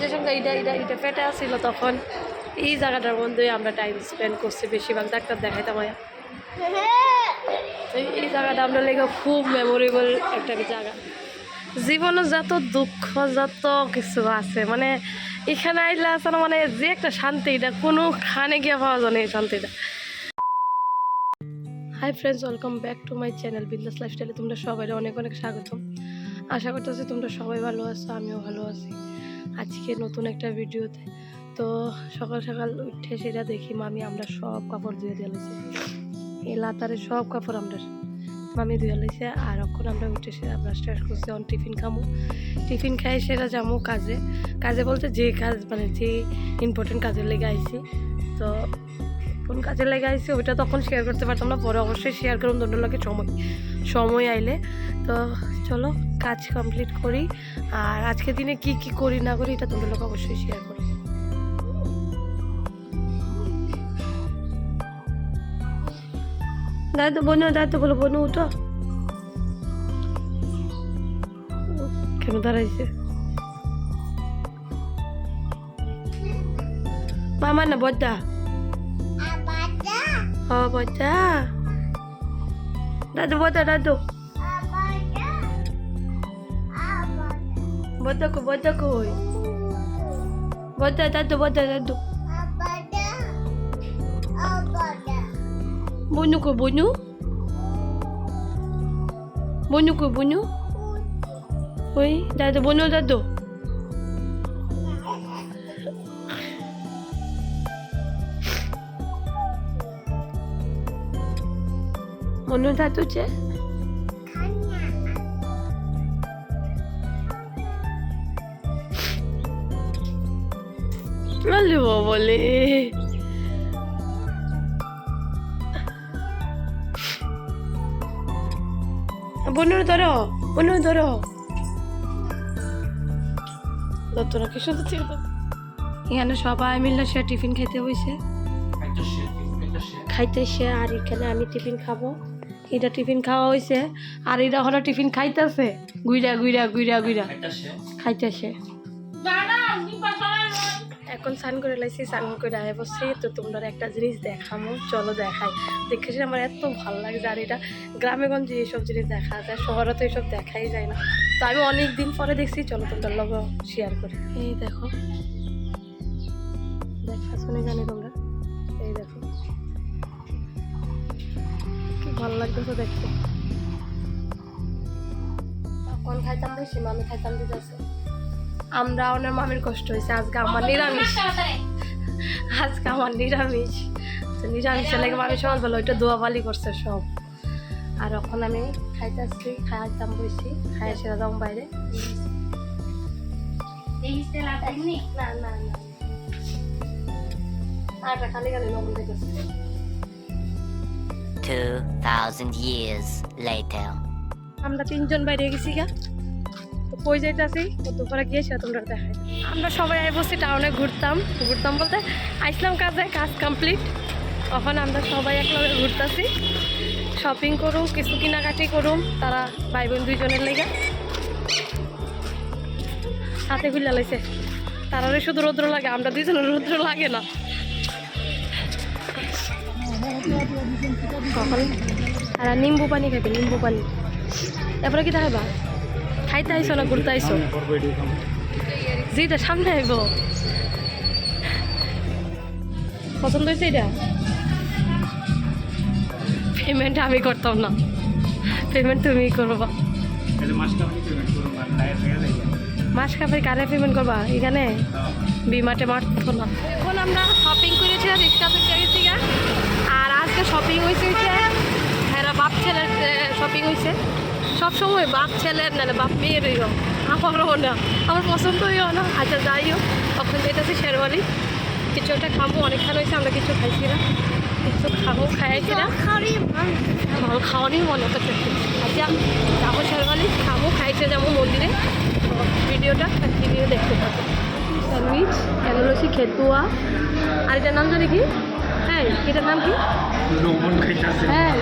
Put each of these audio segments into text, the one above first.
যে সঙ্গে এটা এটা এটা পেটে আসছিল তখন, এই জায়গাটার মধ্যে আমরা টাইম স্পেন্ড করছি বেশিরভাগ। ডাক্তার দেখাইতাম এই জায়গাটা আমরা লেগে খুব মেমোরেবল একটা জায়গা। জীবনে যত দুঃখ, যত কিছু আছে মানে এখানে আইলে আছে মানে যে একটা শান্তি, এটা কোনো খানে গিয়ে পাওয়া যায় না এই শান্তিটা। Hi friends welcome back to my channel business লাইফস্টাইলে তোমরা সবাই অনেক অনেক স্বাগতম। আশা করতেছি তোমরা সবাই ভালো আছো, আমিও ভালো আছি। আজকে নতুন একটা ভিডিওতে। তো সকাল সকাল উঠে সেটা দেখি, মামি, আমরা সব কাপড় ধুয়ে দিয়ে এই লাতারে সব কাপড় আমরা, মামি ধুয়ে লাইছে আর এখন আমরা উঠে সেটা আমরা স্টার্ট করছি অন টিফিন খামু। টিফিন খাই সেটা যাব কাজে। কাজে বলতে যে কাজ মানে যে ইম্পর্টেন্ট কাজের লেগে আইছি। তো কোন কাজে লেগে আইছি ওইটা তখন শেয়ার করতে পারতাম না, পরে অবশ্যই শেয়ার করুন লোকের সময় সময় আইলে। তো চলো কাজ কমপ্লিট করি। আর আজকের দিনে কি কি করি না করি এটা তোমাদের লোক অবশ্যই শেয়ার করি দাদু বোনো দাদু বলো বোনো উঠো। কেন দাঁড়াইছে? মামা না বদ্দা ও বদ্দা দাদু বদ্দা দাদু। বদ্দা কো বদ্দা কই বদ্দা দাদু বদ্দা দাদু বনু কো বনু বনু কো বনু ওই দাদু বনু দাদু বনু দাদু যে আলে বলে বনুর ধরো বনুর ধরো তোরা কি শুধু এখানে সবাই মিলে সে টিফিন খেতে বসে খাইতে সে আর এখানে আমি টিফিন খাব এটা টিফিন খাওয়া হয়েছে আর এটা হলো টিফিন খাইতেছে গুইরা গুইরা গুইরা গুইরা খাইতেছে এখন স্নান করে লাইছি, স্নান করে আয় বসছি, তো তোমরা একটা জিনিস দেখামো, চলো দেখাই। দেখেছি আমার এত ভালো লাগছে, আর এটা গ্রামে গঞ্জে এইসব জিনিস দেখা যায়, শহরে তো এইসব দেখাই যায় না। তো আমি অনেক দিন পরে দেখছি, চলো তোমরা লগ শেয়ার করি। এই দেখো। দেখা, শুনে জানি তোমরা। এই দেখো। কি ভালো লাগতেছে দেখতে। তখন খাইতাম বেশি, মামি খাইতাম দিতেছে আমরা ওনার মামির কষ্ট হয়েছে আজকে আমার নিরামিষ। আজকে আমার নিরামিষ। তো নিরামিষের লাগে মামি সমাজ বলো ওইটা দোয়াবালি করছে সব। আর এখন আমি খাইতে আসছি খাইতাম বসি খাই সেরা দাম বাইরে। না? না না আর একটা খালি খালি লবণ দিতেছে। 2,000 years later. আমরা তিনজন বাইরে গেছি গা। কই যাইতাছি? দুপুরে গিয়ে সেটা তোমরা দেখাই। আমরা সবাই আই বসছি টাউনে ঘুরতাম। ঘুরতাম বলতে আইসলাম কাজে, কাজ কমপ্লিট তখন আমরা সবাই একলগে ঘুরতাছি। শপিং করুম, কিছু কেনাকাটি করুম, তারা ভাই বোন দুইজনের লেগে। হাতে খুলে লাইছে। তারারে শুধু রৌদ্র লাগে, আমরা দুইজনের রৌদ্র লাগে না। কখন আর নিম্বু পানি খাইবে, নিম্বু পানি। তারপরে কি দেখাইবা? খাইতে আইসো না ঘুরতে আইসো যেটা সামনে আইব। পছন্দ হয়েছে এটা পেমেন্ট আমি করতাম না। পেমেন্ট তুমি করবা। মাস কাপড় কারে পেমেন্ট করবা? এখানে? বিমাটে মারতো না। এখন আমরা শপিং করেছি রিক্সা থেকে। আর আজকে শপিং হয়েছে হ্যাঁ বাপ ছেলের শপিং হয়েছে সবসময় বাপ ছেলের না বাপ মেয়ের হইও আমারও না। আমার পছন্দ হইও না। আচ্ছা যাই হোক তখন যেতেছি শেরওয়ালি কিছু একটা খাব অনেকক্ষণ হয়েছে আমরা কিছু খাইছি না। কিছু খাব খাইছি না। ভালো খাওয়ারই মনে করছে আচ্ছা যাব শেরওয়ালি খাব খাইতে যাব মন্দিরে। ভিডিওটা ভিডিও দেখতে থাকো। স্যান্ডউইচ এগুলোছি খেতুয়া। আর এটার নাম জানি কি? হ্যাঁ এটার নাম কি? লবণ হ্যাঁ।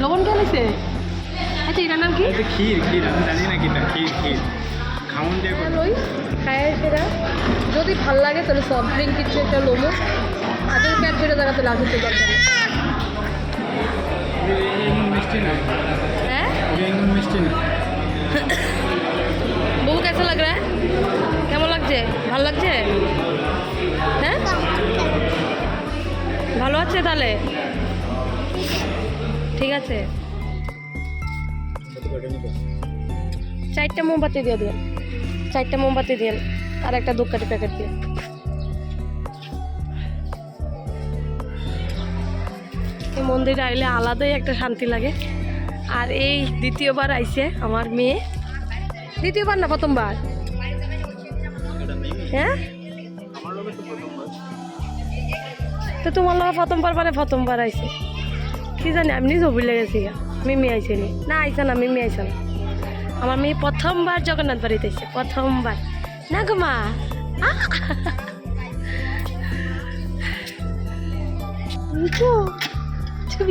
লবণ কে লাগছে আচ্ছা এটার নাম কি? এটা ক্ষীর ক্ষীর আমি জানি না কিটা ক্ষীর ক্ষীর। আমন দিয়ে হ্যাঁ সেটা যদি ভালো লাগে তাহলে সফট ড্রিঙ্ক কিছু একটা লোমো আর যদি ছেড়ে নেই। এমন মিষ্টি না। হ্যাঁ? মিষ্টি না। কেসা লাগ রা? কেমন লাগছে? ভালো লাগছে? হ্যাঁ? ভালো আছে তাহলে? ঠিক আছে। চারটা মোমবাতি দিয়ে দিন। চারটা মোমবাতি দিন আর একটা ধূপকাঠি প্যাকেট দিয়ে। এই মন্দিরে আইলে আলাদাই একটা শান্তি লাগে। আর এই দ্বিতীয়বার আইছে আমার মেয়ে। দ্বিতীয়বার না প্রথমবার? হ্যাঁ? তো তোমার লগে প্রথমবার মানে প্রথমবার আইছে। কি জানি, আমি নিজেও ভুলে গেছি। মিমি আইছে নি? না, আইছে না, মিমি আইছে না। আমার মেয়ে প্রথমবার জগন্নাথ বাড়িতে এসে প্রথমবার। না গো মা।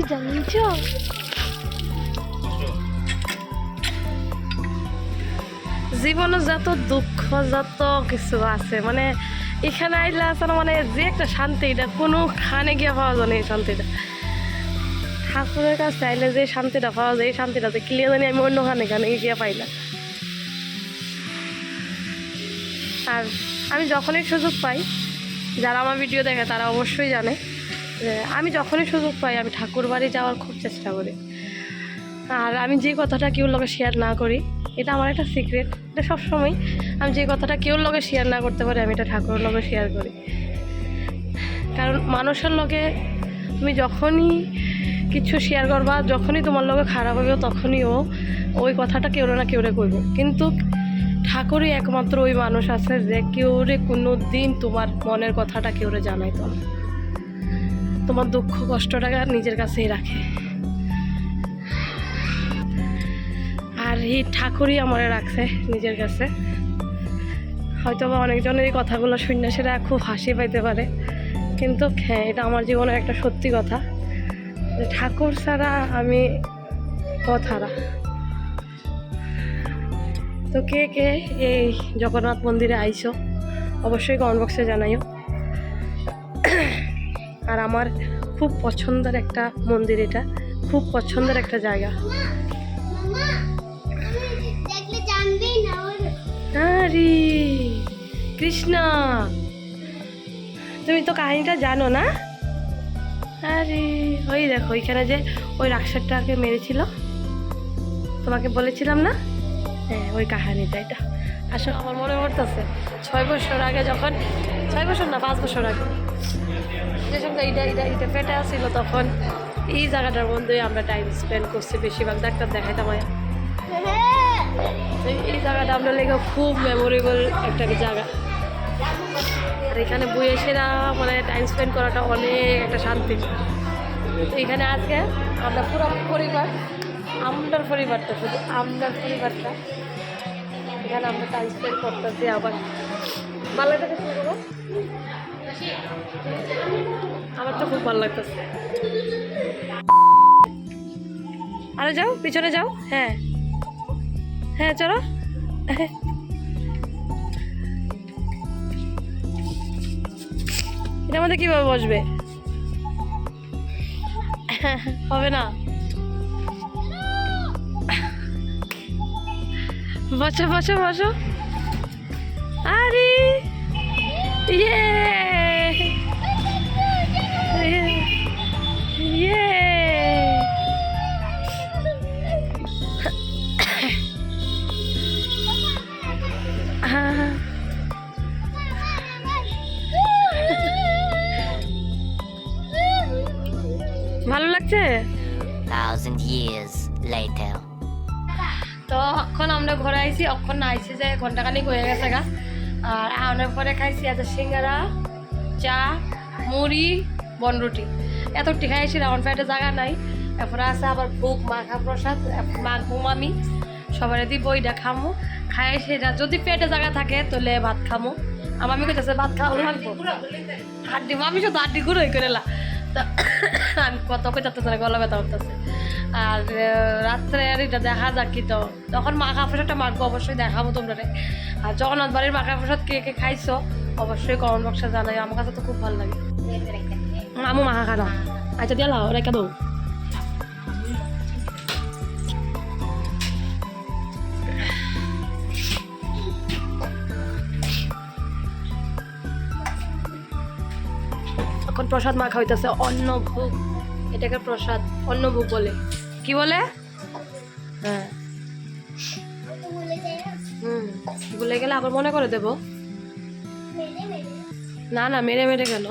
যা নিচো জীবনে যত দুঃখ, যত কিছু আছে মানে এখানে আইলে না মানে যে একটা শান্তি এটা কোনো খানে গিয়ে পাওয়া যায় না এই শান্তিটা। ঠাকুরের কাছে আইলে যে শান্তিটা পাওয়া যায়, এই শান্তিটা যে ক্লিয়ার জানি আমি অন্য খানে খানে গিয়ে পাই না। আর আমি যখনই সুযোগ পাই, যারা আমার ভিডিও দেখে তারা অবশ্যই জানে যে আমি যখনই সুযোগ পাই, আমি ঠাকুর বাড়ি যাওয়ার খুব চেষ্টা করি। আর আমি যে কথাটা কেউ লোকে শেয়ার না করি, এটা আমার একটা সিক্রেট এটা সবসময় আমি যে কথাটা কেউ লোকে শেয়ার না করতে পারি, আমি এটা ঠাকুরের লোকে শেয়ার করি। কারণ মানুষের লোকে তুমি যখনই কিছু শেয়ার করবা, যখনই তোমার লগে খারাপ হবে তখনই ও ওই কথাটা কেউ না কেউ কইব। কিন্তু ঠাকুরই একমাত্র ওই মানুষ আছে যে কেউরে কোনো দিন তোমার মনের কথাটা কেউরে জানাইতো না। তোমার দুঃখ কষ্টটা নিজের কাছেই রাখে। আর এই ঠাকুরই আমার রাখছে নিজের কাছে। হয়তো বা অনেকজনের এই কথাগুলো শুনে সেটা খুব হাসি পাইতে পারে। কিন্তু হ্যাঁ এটা আমার জীবনের একটা সত্যি কথা। ঠাকুর ছাড়া আমি পথহারা তো কে কে এই জগন্নাথ মন্দিরে আইসো অবশ্যই কমেন্ট বক্সে জানাইও। আর আমার খুব পছন্দের একটা মন্দির এটা, খুব পছন্দের একটা জায়গা। আরে কৃষ্ণা। তুমি তো কাহিনীটা জানো না? আরে, ওই দেখো, ওইখানে যে ওই রাক্ষসটাকে মেরেছিল। তোমাকে বলেছিলাম না? হ্যাঁ ওই কাহিনীটা এটা আসলে আমার মনে পড়তেছে, ছয় বছর আগে যখন, ছয় বছর না, পাঁচ বছর আগে, যে সঙ্গে এইটা এইটা এইটা পেটে আসছিল তখন এই জায়গাটার মধ্যে আমরা টাইম স্পেন্ড করছি বেশিরভাগ। ডাক্তার দেখাইতাম এই জায়গাটা আমরা লেগে খুব মেমোরেবল একটা জায়গা। আর এখানে বইয়ে সেরা মানে টাইম স্পেন্ড করাটা অনেক একটা শান্তি। তো এখানে আজকে আমরা পুরো পরিবার, আমরার পরিবারটা শুধু, আমরার পরিবারটা। এখানে আমরা টাইম স্পেন্ড করতেছি আবার। ভালো শুরু করো আমার তো খুব ভালো লাগতেছে। আরে যাও, পিছনে যাও। হ্যাঁ। হ্যাঁ চলো। এটার মধ্যে কীভাবে বসবে? হবে না। বসো বসো বসো। আরে! ইয়ে! ইয়ে! লাগছে? Thousand years later. তো অক্ষণ আমরা ঘরে আইছি অক্ষণ না আইছি যে ঘন্টাখানিক হয়ে গেছে গা। আর আনার পরে খাইছি এত সিঙ্গারা চা মুড়ি বনরুটি এতটি খাইছি রাউন্ড ফ্যাটে জায়গা নাই। এরপরে আছে আবার ভোগ মাখা প্রসাদ মাখবো আমি। সবাই দিব বইটা খামো। খাই সেটা যদি পেটে জায়গা থাকে তাহলে ভাত খামো। আমার আমি কইতেছে ভাত খাওয়া লাগবো। হাড্ডি আমি শুধু হাড্ডি গুঁড়োই করে আমি কত কই যাতে গলা ব্যথা করতেছে। আর রাত্রে আর এটা দেখা যাক কি তো। তখন মাখা প্রসাদটা মাখবো অবশ্যই দেখাবো তোমরা আর জগন্নাথ বাড়ির মাখা প্রসাদ কে কে খাইছো, অবশ্যই কমেন্ট বক্সে জানাই আমার কাছে তো খুব ভালো লাগে। আমু মাখা খানা আচ্ছা দিয়া লাও, রেখে দাও। এখন প্রসাদ মাখা হইতেছে অন্নভোগ। এটাকে প্রসাদ, অন্নভোগ বলে। কি বলে? হ্যাঁ। হুম, ভুলে গেলে আবার মনে করে দেব। না না, মেরে মেরে কেন?